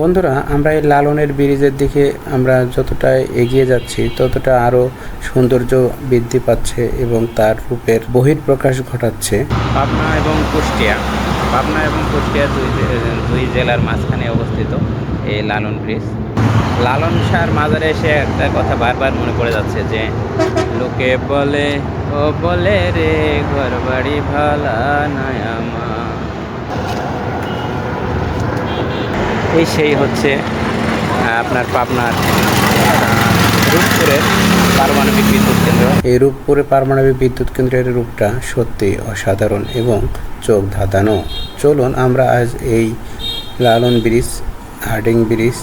বন্ধুরা, আমরা এই লালনের ব্রিজের দিকে আমরা যতটা এগিয়ে যাচ্ছি, ততটা আরও সৌন্দর্য বৃদ্ধি পাচ্ছে এবং তার রূপের বহিঃপ্রকাশ ঘটাচ্ছে। পাবনা এবং কুষ্টিয়া, পাবনা এবং কুষ্টিয়া দুই দুই জেলার মাঝখানে অবস্থিত এই লালন ব্রিজ। লালন শাহর মাজারে এসে একটা কথা বারবার মনে পড়ে যাচ্ছে যে, লোকে বলে, ও বলে রে ঘর বাড়ি ভালা নয় আমার। এই সেই হচ্ছে আপনার পাবনার রূপপুরের পারমাণবিক বিদ্যুৎ কেন্দ্র। এই রূপপুরে পারমাণবিক বিদ্যুৎ কেন্দ্রের রূপটা সত্যি অসাধারণ এবং চোখ ধাঁধানো। চলুন আমরা আজ এই লালন ব্রিজ, হার্ডিং ব্রিজ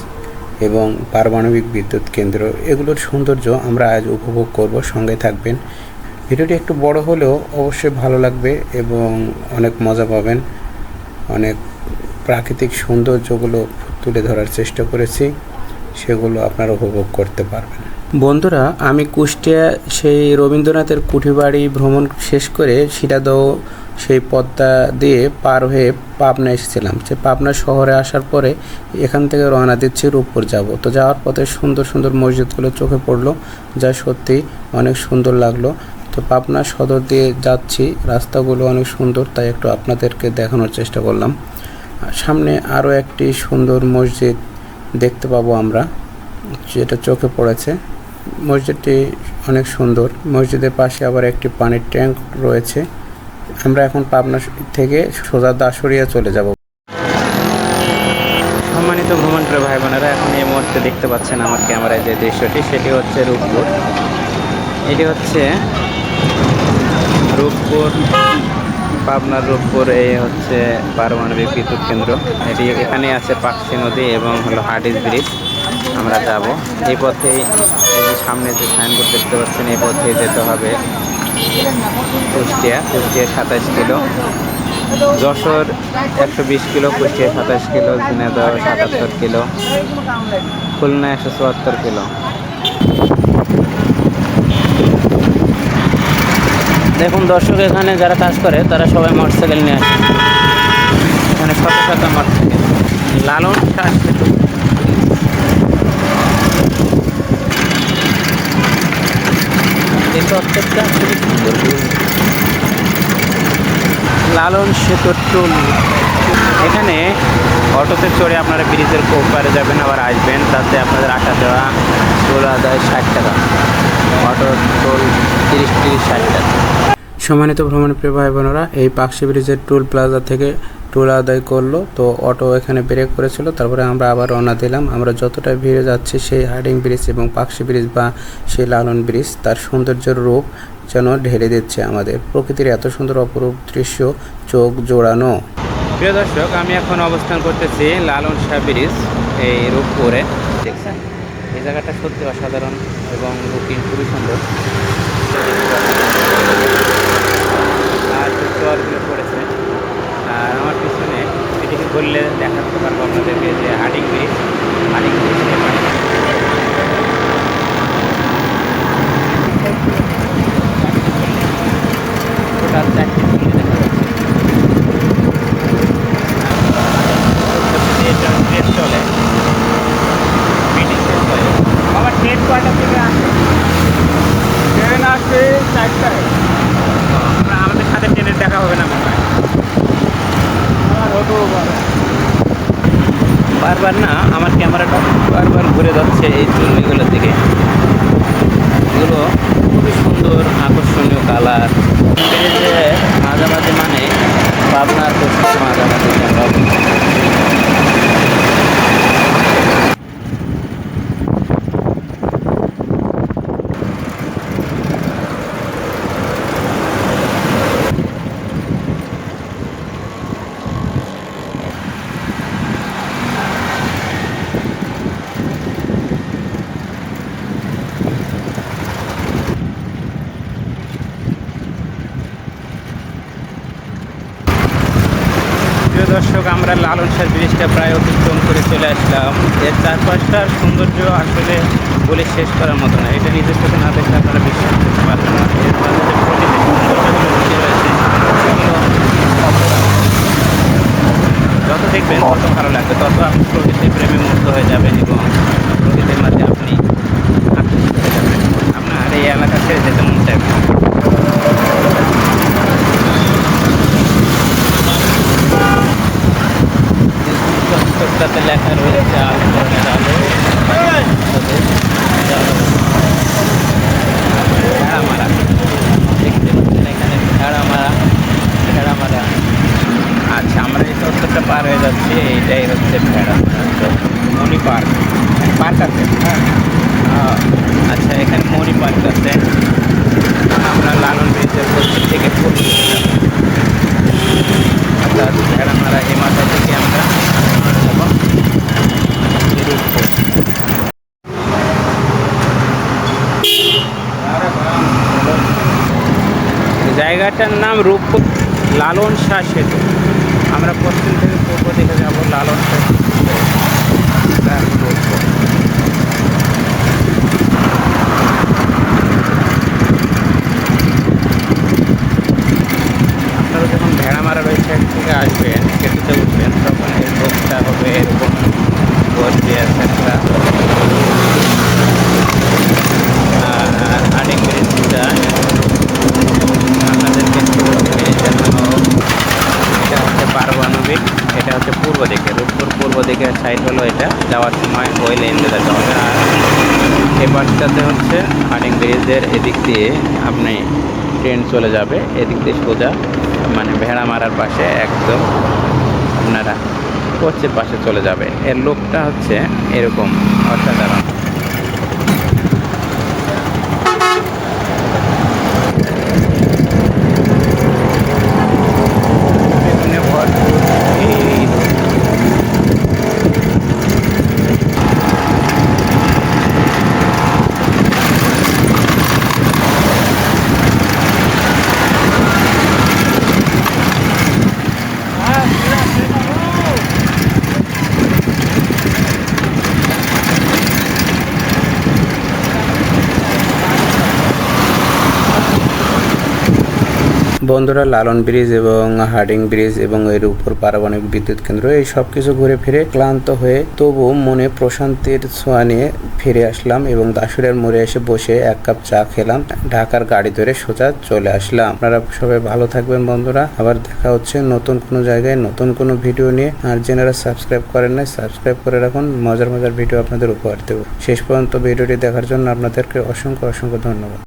এবং পারমাণবিক বিদ্যুৎ কেন্দ্র, এগুলোর সৌন্দর্য আমরা আজ উপভোগ করব। সঙ্গে থাকবেন। ভিডিওটি একটু বড় হলেও অবশ্যই ভালো লাগবে এবং অনেক মজা পাবেন, অনেক প্রাকৃতিক সৌন্দর্যগুলো তুলে ধরার চেষ্টা করেছি, সেগুলো আপনারা উপভোগ করতে পারবেন। বন্ধুরা, আমি কুষ্টিয়া সেই রবীন্দ্রনাথের কুঠিবাড়ি ভ্রমণ শেষ করে শিলাদহ সেই পদ্মা দিয়ে পার হয়ে পাবনা এসেছিলাম। সে পাবনা শহরে আসার পরে এখান থেকে রওনা দিচ্ছি রূপপুর যাব। তো যাওয়ার পথে সুন্দর সুন্দর মসজিদগুলো চোখে পড়ল, যা সত্যি অনেক সুন্দর লাগল। তো পাবনা সদর দিয়ে যাচ্ছি, রাস্তাগুলো অনেক সুন্দর, তাই একটু আপনাদেরকে দেখানোর চেষ্টা করলাম। সামনে আরও একটি সুন্দর মসজিদ দেখতে পাবো আমরা, যেটা চোখে পড়েছে। মসজিদটি অনেক সুন্দর। মসজিদের পাশে আবার একটি পানির ট্যাঙ্ক রয়েছে। আমরা এখন পাবনা থেকে সোজা দাসরিয়া চলে যাব। সম্মানিত ভ্রমণপ্রিয় ভাই বোনেরা এখন এই মুহূর্তে দেখতে পাচ্ছেন আমার ক্যামেরায় যে দৃশ্যটি, সেটি হচ্ছে রূপপুর এটি হচ্ছে রূপপুর পাবনার রূপপুর এই হচ্ছে পারমাণবিক বিদ্যুৎ কেন্দ্র। এটি এখানে আছে পাকসি নদী এবং হলো হার্ডিস ব্রিজ। আমরা যাব। এই পথেই সামনে যে সাইনবোর্ড দেখতে পাচ্ছেন, এই পথে যেতে হবে কুষ্টিয়া। কুষ্টিয়া সাতাশ কিলো। যশোর একশো বিশ কিলো, কুষ্টিয়া সাতাশ কিলো, ঝিনাইদহ সাতাত্তর কিলো, খুলনা একশো চুয়াত্তর কিলো। দেখুন, দর্শক এখানে যারা কাজ করে, তারা সবাই মোটরসাইকেল নিয়ে আসে। এখানে শত শত মোটরসাইকেল লালন সেতু লালন সেতুর টুল। এখানে অটোতে চড়ে আপনারা ব্রিজের ওপারে যাবেন, আবার আসবেন। তাতে আপনাদের আসা দেওয়া টোল আদায় ষাট টাকা। অটো টোল তিরিশ তিরিশ ষাট টাকা। সম্মানিত ভ্রমণ প্রিয় ভাই বোনেরা এই পাকশি ব্রিজের টুল প্লাজা থেকে টুল আদায় করল। তো অটো এখানে ব্রেক করেছিল, তারপরে আমরা আবার রওনা দিলাম। আমরা যতটা ভিড়ে যাচ্ছি, সেই হার্ডিং ব্রিজ এবং পাকশি ব্রিজ বা সেই লালন ব্রিজ, তার সৌন্দর্যের রূপ যেন ঢেলে দিচ্ছে আমাদের। প্রকৃতির এত সুন্দর অপরূপ দৃশ্য, চোখ জোড়ানো। প্রিয় দর্শক, আমি এখন অবস্থান করতেছি লালন শাহ ব্রিজ, এই রূপপুরে। দেখছেন, এই জায়গাটা সত্যি অসাধারণ এবং লুকিং খুবই সুন্দর। আর চরগুলো পড়েছে। আর আমার পিছনে এটিকে বললে দেখাতে পারব আপনাদেরকে যে Hardinge bridge. Hardinge bridge total চারটি ব্রিজ দেখা যাচ্ছে যে ট্রেন চলে মিটিং শেষ করে আবার ট্রেন কয়টা থেকে আসে ট্রেন আসে চারটায় আমরা আমাদের সাথে ট্রেনের দেখা হবে না মনে হয় বারবার না আমার ক্যামেরাটা বারবার ঘুরে যাচ্ছে এই চুল্লিগুলোর দিকে এগুলো খুবই সুন্দর আকর্ষণীয় কালার যে মাঝামাঝি মানে পাবনার পশ্চিম মাঝামাঝি আমরা প্রিয় দর্শক, আমরা লালন শাহ ব্রিজটা প্রায় অতিক্রম করে চলে আসলাম। এর চারপাশটার সৌন্দর্য আসলে বলে শেষ করার মতো না। এটা নিজের চোখে না দেখলে আপনারা বিশ্বাস করতে পারবেন না। এর যত দেখবেন তত ভালো লাগবে, তত আপনি প্রকৃতির প্রেমে মুক্ত হয়ে যাবেন এবং প্রকৃতির মাঝে আপনি আকৃষ্ট হয়ে যাবেন আপনার এই এলাকা ছেড়ে যেতে মন চাইবে না। চোখটাতে লেখা রয়েছে আলো ধরনের আলো ভেড়া মারা দেখতে পাচ্ছেন এখানে ভেড়া মারা ভেড়া মারা আচ্ছা আমরা এই চত্বরটা পার হয়ে যাচ্ছি এইটাই হচ্ছে ভেড়া মণি পার্ক পার্ক আছে হ্যাঁ আহ, আচ্ছা এখানে মণি পার্ক আছে আমরা লালন ব্রিজের পশ্চিম থেকে পূর্ব দিকে যাব। অর্থাৎ ভেড়া মারা এই মাথা থেকে আমরা যাব রূপপুর। জায়গাটার নাম রূপ লালন শাহ সেতু আমরা পশ্চিম থেকে পূর্ব দিকে যাব লালন শাহ। আপনারা যখন ভেড়া মারা রয়েছে এক থেকে আসবেন সেতুতে উঠবেন তখন এই রোগটা হবে এরকম বসবে একটা আর আরেক ব্রিজটা আপনাদেরকে একটু দেখানো এটা হচ্ছে পারমাণবিক এটা হচ্ছে পূর্ব দিকে রূপপুর পূর্ব দিকের সাইড হলো এটা যাওয়ার সময় ওই লেন দিয়ে যেতে হবে আর এ পাশটাতে হচ্ছে হার্ডিং ব্রিজের এদিক দিয়ে আপনি ট্রেন চলে যাবে। এদিক দিয়ে সোজা মানে ভেড়া মারার পাশে একদম আপনারা পশ্চিম পাশে চলে যাবে। এর লোকটা হচ্ছে এরকম অসাধারণ বন্ধুরা, লালন ব্রিজ এবং হার্ডিং ব্রিজ এবং এর উপর পারমাণবিক বিদ্যুৎ কেন্দ্র, এই সব কিছু ঘুরে ফিরে ক্লান্ত হয়ে তবু মনে প্রশান্তির ছোঁয়া নিয়ে ফিরে আসলাম এবং দাসুরের মোড়ে এসে বসে এক কাপ চা খেলাম। ঢাকার গাড়ি ধরে সোজা চলে আসলাম। আপনারা সবাই ভালো থাকবেন বন্ধুরা। আবার দেখা হচ্ছে নতুন কোনো জায়গায় নতুন কোনো ভিডিও নিয়ে। আর যেনারা সাবস্ক্রাইব করেন নাই, সাবস্ক্রাইব করে রাখুন। মজার মজার ভিডিও আপনাদের উপহার দেবো। শেষ পর্যন্ত ভিডিওটি দেখার জন্য আপনাদেরকে অসংখ্য অসংখ্য ধন্যবাদ।